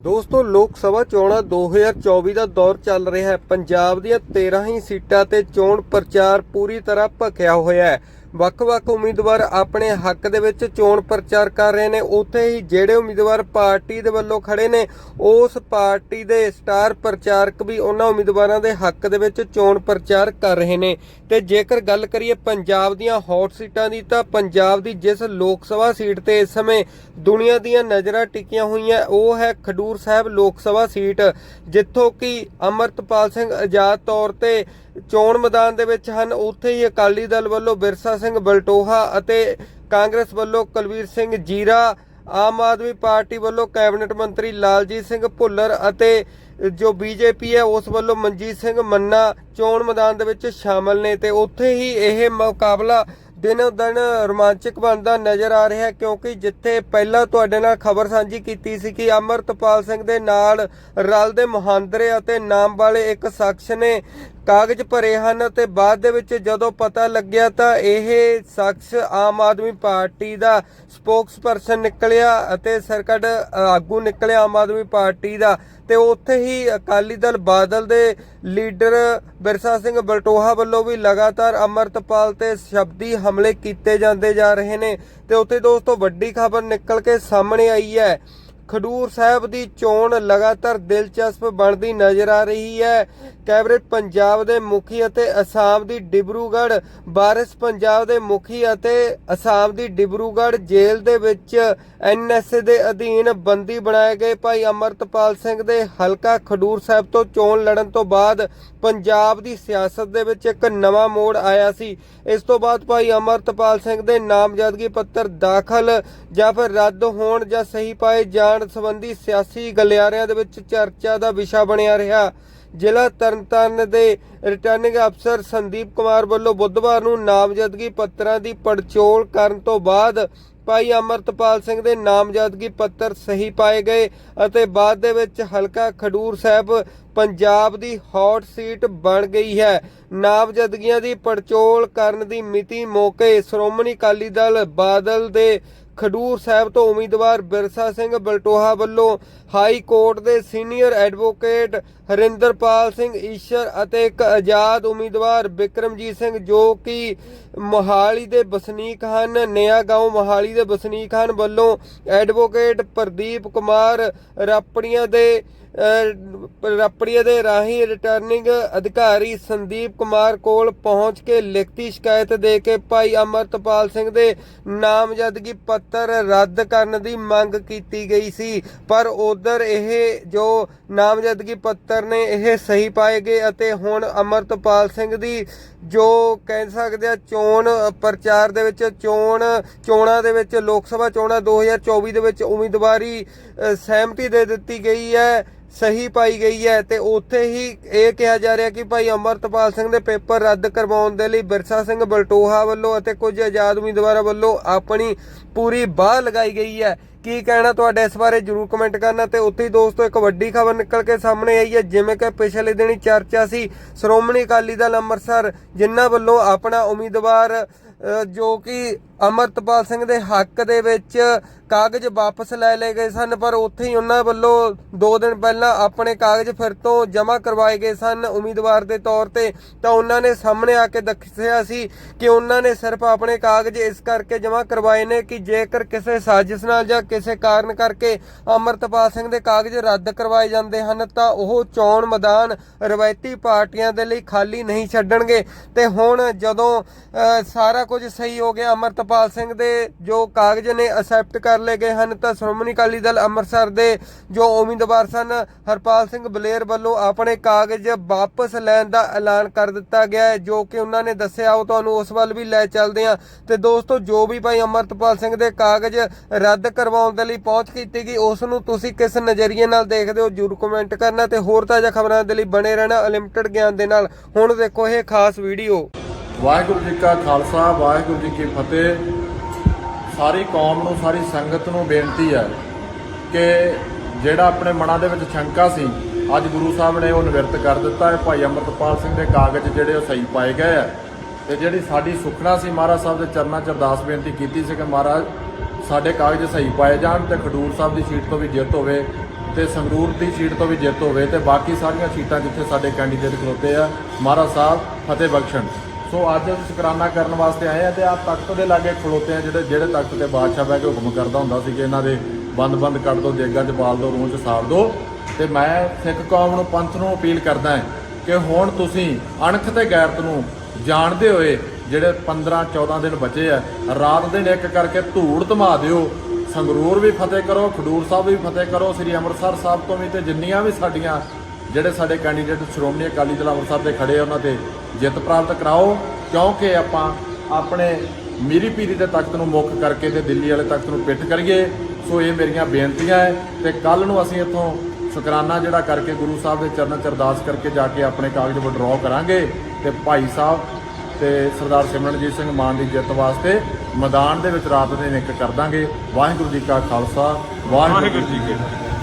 ਦੋਸਤੋ, ਲੋਕ ਸਭਾ ਚੋਣਾਂ 2024 ਦਾ ਦੌਰ ਚੱਲ ਰਿਹਾ ਹੈ। ਪੰਜਾਬ ਦੀਆਂ 13 ਹੀ ਸੀਟਾਂ ਤੇ ਚੋਣ ਪ੍ਰਚਾਰ ਪੂਰੀ ਤਰ੍ਹਾਂ ਭਖਿਆ ਹੋਇਆ ਹੈ। ਵੱਖ-ਵੱਖ ਉਮੀਦਵਾਰ ਆਪਣੇ ਹੱਕ ਦੇ ਵਿੱਚ ਚੋਣ ਪ੍ਰਚਾਰ ਕਰ ਰਹੇ ਨੇ। ਉੱਥੇ ਹੀ ਜਿਹੜੇ ਉਮੀਦਵਾਰ ਪਾਰਟੀ ਦੇ ਵੱਲੋਂ ਖੜੇ ਨੇ, ਉਸ ਪਾਰਟੀ ਦੇ ਸਟਾਰ ਪ੍ਰਚਾਰਕ ਵੀ ਉਹਨਾਂ ਉਮੀਦਵਾਰਾਂ ਦੇ ਹੱਕ ਦੇ ਵਿੱਚ ਚੋਣ ਪ੍ਰਚਾਰ ਕਰ ਰਹੇ ਨੇ। ਤੇ ਜੇਕਰ ਗੱਲ ਕਰੀਏ ਪੰਜਾਬ ਦੀਆਂ ਹੌਟ ਸੀਟਾਂ ਦੀ, ਤਾਂ ਪੰਜਾਬ ਦੀ ਜਿਸ ਲੋਕ ਸਭਾ ਸੀਟ ਤੇ ਇਸ ਸਮੇਂ ਦੁਨੀਆ ਦੀਆਂ ਨਜ਼ਰਾਂ ਟਿਕੀਆਂ ਹੋਈਆਂ, ਉਹ ਹੈ ਖਡੂਰ ਸਾਹਿਬ ਲੋਕ ਸਭਾ ਸੀਟ, ਜਿੱਥੋਂ ਕਿ ਅਮਰਤਪਾਲ ਸਿੰਘ ਆਜ਼ਾਦ ਤੌਰ ਤੇ ਚੋਣ ਮੈਦਾਨ ਦੇ ਵਿੱਚ ਹਨ। ਉੱਥੇ ਹੀ ਅਕਾਲੀ ਦਲ ਵੱਲੋਂ ਬਿਰਸਾ ਸਿੰਘ ਬਲਟੋਹਾ ਅਤੇ ਕਾਂਗਰਸ ਵੱਲੋਂ ਕੁਲਵੀਰ ਸਿੰਘ ਜੀਰਾ, ਆਮ ਆਦਮੀ ਪਾਰਟੀ ਵੱਲੋਂ ਕੈਬਨਿਟ ਮੰਤਰੀ ਲਾਲਜੀਤ ਸਿੰਘ ਭੁੱਲਰ ਅਤੇ ਜੋ ਬੀਜੇਪੀ ਹੈ, ਉਸ ਵੱਲੋਂ ਮਨਜੀਤ ਸਿੰਘ ਮੰਨਾ ਚੋਣ ਮੈਦਾਨ ਦੇ ਵਿੱਚ ਸ਼ਾਮਲ ਨੇ। ਤੇ ਉੱਥੇ ਹੀ ਇਹ ਮੁਕਾਬਲਾ ਦਿਨੋ ਦਿਨ ਰੋਮਾਂਚਕ ਬਣਦਾ ਨਜ਼ਰ ਆ ਰਿਹਾ ਕਿਉਂਕਿ ਜਿੱਥੇ ਪਹਿਲਾਂ ਤੁਹਾਡੇ ਨਾਲ ਖਬਰ ਸਾਂਝੀ ਕੀਤੀ ਸੀ ਕਿ ਅਮਰਤਪਾਲ ਸਿੰਘ ਦੇ ਨਾਲ ਰਲ ਦੇ ਮੁਹਾਂਦਰੇ ਅਤੇ ਨਾਮ ਵਾਲੇ ਇੱਕ ਸ਼ਖਸ ਨੇ ਕਾਗਜ਼ ਭਰੇ ਹਨ ਤੇ ਬਾਅਦ ਦੇ ਵਿੱਚ ਜਦੋਂ ਪਤਾ ਲੱਗਿਆ ਤਾਂ ਇਹ ਸ਼ਖਸ ਆਮ ਆਦਮੀ ਪਾਰਟੀ ਦਾ ਸਪੋਕਸਪਰਸਨ ਨਿਕਲਿਆ ਅਤੇ ਸਰਕਟ ਆਗੂ ਨਿਕਲਿਆ ਆਮ ਆਦਮੀ ਪਾਰਟੀ ਦਾ ਤੇ ਉੱਥੇ ਹੀ ਅਕਾਲੀ ਦਲ ਬਾਦਲ ਦੇ ਲੀਡਰ ਬਿਰਸਾ ਸਿੰਘ ਬਲਟੋਹਾ ਵੱਲੋਂ ਵੀ ਲਗਾਤਾਰ ਅਮਰਤਪਾਲ ਤੇ ਸ਼ਬਦੀ ਹਮਲੇ ਕੀਤੇ ਜਾਂਦੇ ਜਾ ਰਹੇ ਨੇ ਤੇ ਉੱਥੇ ਦੋਸਤੋ ਵੱਡੀ ਖਬਰ ਨਿਕਲ ਕੇ ਸਾਹਮਣੇ ਆਈ ਹੈ। ਖਡੂਰ ਸਾਹਿਬ ਦੀ ਚੋਣ ਲਗਾਤਾਰ ਦਿਲਚਸਪ ਬਣਦੀ ਨਜ਼ਰ ਆ ਰਹੀ ਹੈ। ਕੈਬਨਿਟ ਪੰਜਾਬ ਦੇ ਮੁਖੀ ਅਤੇ ਅਸਾਮ ਦੀ ਡਿਬਰੂਗੜ੍ਹ, ਬਾਰਿਸ ਪੰਜਾਬ ਦੇ ਮੁਖੀ ਅਤੇ ਅਸਾਮ ਦੀ ਡਿਬਰੂਗੜ੍ਹ ਜੇਲ੍ਹ ਦੇ ਵਿੱਚ ਐਨਐਸਏ ਦੇ ਅਧੀਨ ਬੰਦੀ ਬਣਾਏ ਗਏ। ਭਾਈ ਅਮਰਤਪਾਲ ਸਿੰਘ ਦੇ ਹਲਕਾ ਖਡੂਰ ਸਾਹਿਬ ਤੋਂ ਚੋਣ ਲੜਨ ਤੋਂ ਬਾਅਦ ਪੰਜਾਬ ਦੀ ਸਿਆਸਤ ਦੇ ਵਿੱਚ ਇੱਕ ਨਵਾਂ ਮੋੜ ਆਇਆ ਸੀ। ਇਸ ਤੋਂ ਬਾਅਦ ਭਾਈ ਅਮਰਤਪਾਲ ਸਿੰਘ ਦੇ ਨਾਮਜ਼ਦਗੀ ਪੱਤਰ ਦਾਖਲ ਜਾਂ ਫਿਰ ਰੱਦ ਹੋਣ ਜਾਂ ਸਹੀ ਪਾਏ ਜਾਣ ਸੰਬੰਧੀ ਸਿਆਸੀ ਗਲਿਆਰਿਆਂ ਦੇ ਵਿੱਚ ਚਰਚਾ ਦਾ ਵਿਸ਼ਾ ਬਣਿਆ ਰਿਹਾ। ਜ਼ਿਲ੍ਹਾ ਤਰਨਤਾਰਨ ਦੇ ਰਿਟਰਨਿੰਗ ਅਫਸਰ ਸੰਦੀਪ ਕੁਮਾਰ ਵੱਲੋਂ ਬੁੱਧਵਾਰ ਨੂੰ ਨਾਮਜ਼ਦਗੀ ਪੱਤਰਾਂ ਦੀ ਪੜਚੋਲ ਕਰਨ ਤੋਂ ਬਾਅਦ ਭਾਈ ਅਮਰਤਪਾਲ ਸਿੰਘ ਦੇ ਨਾਮਜ਼ਦਗੀ ਪੱਤਰ ਸਹੀ ਪਾਏ ਗਏ ਅਤੇ ਬਾਅਦ ਦੇ ਵਿੱਚ ਹਲਕਾ ਖਡੂਰ ਸਾਹਿਬ ਪੰਜਾਬ ਦੀ ਹੌਟ ਸੀਟ ਬਣ ਗਈ ਹੈ। ਨਾਮਜ਼ਦਗੀਆਂ ਦੀ ਪੜਚੋਲ ਕਰਨ ਦੀ ਮਿਤੀ ਮੌਕੇ ਸ਼੍ਰੋਮਣੀ ਅਕਾਲੀ ਦਲ ਬਾਦਲ ਦੇ ਖਡੂਰ ਸਾਹਿਬ ਤੋਂ ਉਮੀਦਵਾਰ ਬਿਰਸਾ ਸਿੰਘ ਬਲਟੋਹਾ ਵੱਲੋਂ ਹਾਈ ਕੋਰਟ ਦੇ ਸੀਨੀਅਰ ਐਡਵੋਕੇਟ ਹਰਿੰਦਰਪਾਲ ਸਿੰਘ ਈਸ਼ਰ ਅਤੇ ਇੱਕ ਆਜ਼ਾਦ ਉਮੀਦਵਾਰ ਵਿਕਰਮਜੀਤ ਸਿੰਘ ਜੋ ਕਿ ਮੋਹਾਲੀ ਦੇ ਵਸਨੀਕ ਹਨ, ਨਿਆ ਗਾਉਂ ਮੋਹਾਲੀ ਦੇ ਵਸਨੀਕ ਹਨ ਵੱਲੋਂ ਐਡਵੋਕੇਟ ਪ੍ਰਦੀਪ ਕੁਮਾਰ ਰਾਪੜੀਆਂ ਦੇ ਅਹ, ਦੇ ਰਾਹੀਂ ਰਿਟਰਨਿੰਗ ਅਧਿਕਾਰੀ ਸੰਦੀਪ ਕੁਮਾਰ ਕੋਲ ਪਹੁੰਚ ਕੇ ਲਿਖਤੀ ਸ਼ਿਕਾਇਤ ਦੇ ਕੇ ਭਾਈ ਅਮਰਤਪਾਲ ਸਿੰਘ ਦੇ ਨਾਮਜ਼ਦਗੀ ਪੱਤਰ ਰੱਦ ਕਰਨ ਦੀ ਮੰਗ ਕੀਤੀ ਗਈ ਸੀ। ਪਰ ਉਧਰ ਇਹ ਜੋ ਨਾਮਜ਼ਦਗੀ ਪੱਤਰ ਨੇ ਇਹ ਸਹੀ ਪਾਏ ਗਏ ਅਤੇ ਹੁਣ ਅਮਰਤਪਾਲ ਸਿੰਘ ਦੀ ਜੋ ਕਹਿ ਸਕਦੇ ਆ ਚੋਣ ਪ੍ਰਚਾਰ ਦੇ ਵਿੱਚ ਚੋਣ ਚੋਣਾਂ ਦੇ ਵਿੱਚ ਲੋਕ ਸਭਾ ਚੋਣਾਂ 2024 ਦੇ ਵਿੱਚ ਉਮੀਦਵਾਰੀ ਸਹਿਮਤੀ ਦੇ ਦਿੱਤੀ ਗਈ ਹੈ। ਸਹੀ ਪਾਈ ਗਈ ਹੈ ਤੇ ਉੱਥੇ ਹੀ ਇਹ ਕਿਹਾ ਜਾ ਰਿਹਾ ਕਿ ਭਾਈ ਅਮਰਤਪਾਲ ਸਿੰਘ ਦੇ ਪੇਪਰ ਰੱਦ ਕਰਵਾਉਣ ਦੇ ਲਈ ਬਿਰਸਾ ਸਿੰਘ ਬਲਟੋਹਾ ਵੱਲੋਂ ਅਤੇ ਕੁਝ ਆਜ਼ਾਦ ਉਮੀਦਵਾਰਾਂ ਵੱਲੋਂ ਆਪਣੀ ਪੂਰੀ ਬਾਹ ਲਗਾਈ ਗਈ ਹੈ। ਕੀ ਕਹਿਣਾ ਤੁਹਾਡਾ ਇਸ ਬਾਰੇ ਜਰੂਰ ਕਮੈਂਟ ਕਰਨਾ ਤੇ ਉੱਥੇ ਹੀ ਦੋਸਤੋ ਇੱਕ ਵੱਡੀ ਖਬਰ ਨਿਕਲ ਕੇ ਸਾਹਮਣੇ ਆਈ ਹੈ, ਜਿਵੇਂ ਕਿ ਪਿਛਲੇ ਦਿਨੀ ਚਰਚਾ ਸੀ ਸ਼੍ਰੋਮਣੀ ਅਕਾਲੀ ਦਲ ਅੰਮ੍ਰਿਤਸਰ ਜਿਨ੍ਹਾਂ ਵੱਲੋਂ ਆਪਣਾ ਉਮੀਦਵਾਰ ਜੋ ਕਿ ਅਮਰਤਪਾਲ ਸਿੰਘ ਦੇ ਹੱਕ ਦੇ ਵਿੱਚ ਕਾਗਜ਼ ਵਾਪਸ ਲੈ ਲਏ ਗਏ ਸਨ, ਪਰ ਉੱਥੇ ਹੀ ਉਹਨਾਂ ਵੱਲੋਂ 2 ਦਿਨ ਪਹਿਲਾਂ ਆਪਣੇ ਕਾਗਜ਼ ਫਿਰ ਤੋਂ ਜਮ੍ਹਾਂ ਕਰਵਾਏ ਗਏ ਸਨ। ਉਮੀਦਵਾਰ ਦੇ ਤੌਰ ਤੇ ਤਾਂ ਉਹਨਾਂ ਨੇ ਸਾਹਮਣੇ ਆ ਕੇ ਦੱਸਿਆ ਸੀ ਕਿ ਉਹਨਾਂ ਨੇ ਸਿਰਫ ਆਪਣੇ ਕਾਗਜ਼ ਇਸ ਕਰਕੇ ਜਮ੍ਹਾਂ ਕਰਵਾਏ ਨੇ ਕਿ ਜੇਕਰ ਕਿਸੇ ਸਾਜ਼ਿਸ਼ ਨਾਲ ਜਾਂ ਕਿਸੇ ਕਾਰਨ ਕਰਕੇ ਅਮਰਤਪਾਲ ਸਿੰਘ ਦੇ ਕਾਗਜ਼ ਰੱਦ ਕਰਵਾਏ ਜਾਂਦੇ ਹਨ, ਤਾਂ ਉਹ ਚੋਣ ਮੈਦਾਨ ਰਵਾਇਤੀ ਪਾਰਟੀਆਂ ਦੇ ਲਈ ਖਾਲੀ ਨਹੀਂ ਛੱਡਣਗੇ। ਤੇ ਹੁਣ ਜਦੋਂ ਸਾਰਾ ਕੁਝ ਸਹੀ ਹੋ ਗਿਆ ਅਮਰਤਪਾਲ ਸਿੰਘ ਦੇ ਜੋ ਕਾਗਜ਼ ਨੇ ਅਸੈਪਟ ਕਰ ਲਏ ਗਏ ਹਨ, ਤਾਂ ਸ਼੍ਰੋਮਣੀ ਅਕਾਲੀ ਦਲ ਅੰਮ੍ਰਿਤਸਰ ਦੇ ਜੋ ਉਮੀਦਵਾਰ ਸਨ, ਹਰਪਾਲ ਸਿੰਘ ਬਲੇਰ ਵੱਲੋਂ ਆਪਣੇ ਕਾਗਜ਼ ਵਾਪਸ ਲੈਣ ਦਾ ਐਲਾਨ ਕਰ ਦਿੱਤਾ ਗਿਆ ਹੈ, ਜੋ ਕਿ ਉਹਨਾਂ ਨੇ ਦੱਸਿਆ, ਉਹ ਤੁਹਾਨੂੰ ਉਸ ਵੱਲ ਵੀ ਲੈ ਚੱਲਦੇ ਹਾਂ। ਤੇ ਦੋਸਤੋ, ਜੋ ਵੀ ਭਾਈ ਅਮਰਤਪਾਲ ਸਿੰਘ ਦੇ ਕਾਗਜ਼ ਰੱਦ ਕਰਵਾਉਣ ਦੇ ਲਈ ਪਹੁੰਚ ਕੀਤੀ ਗਈ, ਉਸ ਨੂੰ ਤੁਸੀਂ ਕਿਸ ਨਜ਼ਰੀਏ ਨਾਲ ਦੇਖਦੇ ਹੋ, ਜਰੂਰ ਕਮੈਂਟ ਕਰਨਾ। ਤੇ ਹੋਰ ਤਾਜ਼ਾ ਖਬਰਾਂ ਦੇ ਲਈ ਬਣੇ ਰਹਿਣਾ ਅਨਲਿਮਟਿਡ ਗਿਆਨ ਦੇ ਨਾਲ। ਹੁਣ ਦੇਖੋ ਇਹ ਖਾਸ ਵੀਡੀਓ। ਵਾਹਿਗੁਰੂ ਜੀ ਕਾ ਖਾਲਸਾ, ਵਾਹਿਗੁਰੂ ਜੀ ਕੀ ਫਤਿਹ। ਸਾਰੀ ਕੌਮ ਨੂੰ, ਸਾਰੀ ਸੰਗਤ ਨੂੰ ਬੇਨਤੀ ਹੈ ਕਿ ਜਿਹੜਾ ਆਪਣੇ ਮਨਾਂ ਦੇ ਵਿੱਚ ਸ਼ੰਕਾ ਸੀ, ਅੱਜ ਗੁਰੂ ਸਾਹਿਬ ਨੇ ਉਹ ਨਿਵਰਤ ਕਰ ਦਿੱਤਾ ਹੈ। ਭਾਈ ਅਮਰਤਪਾਲ ਸਿੰਘ ਦੇ ਕਾਗਜ਼ ਜਿਹੜੇ ਉਹ ਸਹੀ ਪਾਏ ਗਏ ਆ ਤੇ ਜਿਹੜੀ ਸਾਡੀ ਸੁਖਨਾ ਸੀ, ਮਹਾਰਾਜ ਸਾਹਿਬ ਦੇ ਚਰਨਾਂ 'ਚ ਅਰਦਾਸ ਬੇਨਤੀ ਕੀਤੀ ਸੀ ਕਿ ਮਹਾਰਾਜ ਸਾਡੇ ਕਾਗਜ਼ ਸਹੀ ਪਾਏ ਜਾਣ ਤੇ ਖਡੂਰ ਸਾਹਿਬ ਦੀ ਸੀਟ ਤੋਂ ਵੀ ਜਿੱਤ ਹੋਵੇ ਤੇ ਸੰਗਰੂਰ ਦੀ ਸੀਟ ਤੋਂ ਵੀ ਜਿੱਤ ਹੋਵੇ ਤੇ ਬਾਕੀ ਸਾਰੀਆਂ ਸੀਟਾਂ ਜਿੱਥੇ ਸਾਡੇ ਕੈਂਡੀਡੇਟ ਖਲੋਤੇ ਆ, ਮਹਾਰਾਜ ਸਾਹਿਬ, ਫਤਿਹ ਬਖਸ਼ਣ। ਸੋ ਅੱਜ ਸ਼ੁਕਰਾਨਾ ਕਰਨ ਵਾਸਤੇ ਆਏ ਆ ਤੇ ਆ ਤਖਤ ਦੇ ਲਾਗੇ ਖਲੋਤੇ ਆ ਜਿਹੜੇ ਜਿਹੜੇ ਤਖਤ ਤੇ ਬਾਦਸ਼ਾਹ ਬਹਿ ਕੇ ਹੁਕਮ ਕਰਦਾ ਹੁੰਦਾ ਸੀ ਕਿ ਇਹਨਾਂ ਦੇ ਬੰਦ-ਬੰਦ ਕੱਢ ਦੋ ਦੇਗਾਂ 'ਚ ਬਾਲ ਦੋ, ਰੂਹ 'ਚ ਸਾੜ ਦੋ। ਤੇ ਮੈਂ ਸਿੱਖ ਕੌਮ ਨੂੰ, ਪੰਥ ਨੂੰ ਅਪੀਲ ਕਰਦਾ ਹਾਂ ਕਿ ਹੁਣ ਤੁਸੀਂ ਅਣਖ ਤੇ ਗੈਰਤ ਨੂੰ ਜਾਣਦੇ ਹੋਏ ਜਿਹੜੇ 15 14 ਦਿਨ ਬਚੇ ਆ, ਰਾਤ ਦਿਨ ਇੱਕ ਕਰਕੇ ਧੂੜ ਧਮਾ ਦਿਓ। ਸੰਗਰੂਰ ਵੀ ਫਤਿਹ ਕਰੋ, ਖਡੂਰ ਸਾਹਿਬ ਵੀ ਫਤਿਹ ਕਰੋ, ਸ੍ਰੀ ਅੰਮ੍ਰਿਤਸਰ ਸਾਹਿਬ ਤੋਂ ਵੀ ਤੇ ਜਿੰਨੀਆਂ ਵੀ ਸਾਡੀਆਂ ਜਿਹੜੇ ਸਾਡੇ ਕੈਂਡੀਡੇਟ ਸ਼੍ਰੋਮਣੀ ਅਕਾਲੀ ਦਲ ਅੰਮ੍ਰਿਤਸਰ ਦੇ ਖੜੇ ਆ ਉਹਨਾਂ ਤੇ ਜਿੱਤ ਪ੍ਰਾਪਤ ਕਰਾਓ, ਕਿਉਂਕਿ ਆਪਾਂ ਆਪਣੇ ਮੀਰੀ ਪੀਰੀ ਦੇ ਤਖਤ ਨੂੰ ਮੁੱਖ ਕਰਕੇ ਤੇ ਦਿੱਲੀ ਵਾਲੇ ਤਖਤ ਨੂੰ ਪਿੱਠ ਕਰੀਏ। ਸੋ ਇਹ ਮੇਰੀਆਂ ਬੇਨਤੀਆਂ ਹੈ ਤੇ ਕੱਲ ਨੂੰ ਅਸੀਂ ਇੱਥੋਂ ਸ਼ੁਕਰਾਨਾ ਜਿਹੜਾ ਕਰਕੇ ਗੁਰੂ ਸਾਹਿਬ ਦੇ ਚਰਨਾਂ 'ਚ ਅਰਦਾਸ ਕਰਕੇ ਜਾ ਕੇ ਆਪਣੇ ਕਾਗਜ਼ ਵਿਡਰਾਅ ਕਰਾਂਗੇ ਤੇ ਭਾਈ ਸਾਹਿਬ ਤੇ ਸਰਦਾਰ ਸਿਮਰਨਜੀਤ ਸਿੰਘ ਮਾਨ ਦੀ ਜਿੱਤ ਵਾਸਤੇ ਮੈਦਾਨ ਦੇ ਵਿੱਚ ਰਾਤ ਦਿਨ ਇੱਕ ਕਰ ਦਾਂਗੇ। ਵਾਹਿਗੁਰੂ ਜੀ ਕਾ ਖਾਲਸਾ, ਵਾਹਿਗੁਰੂ ਜੀ ਕੀ ਫਤਿਹ।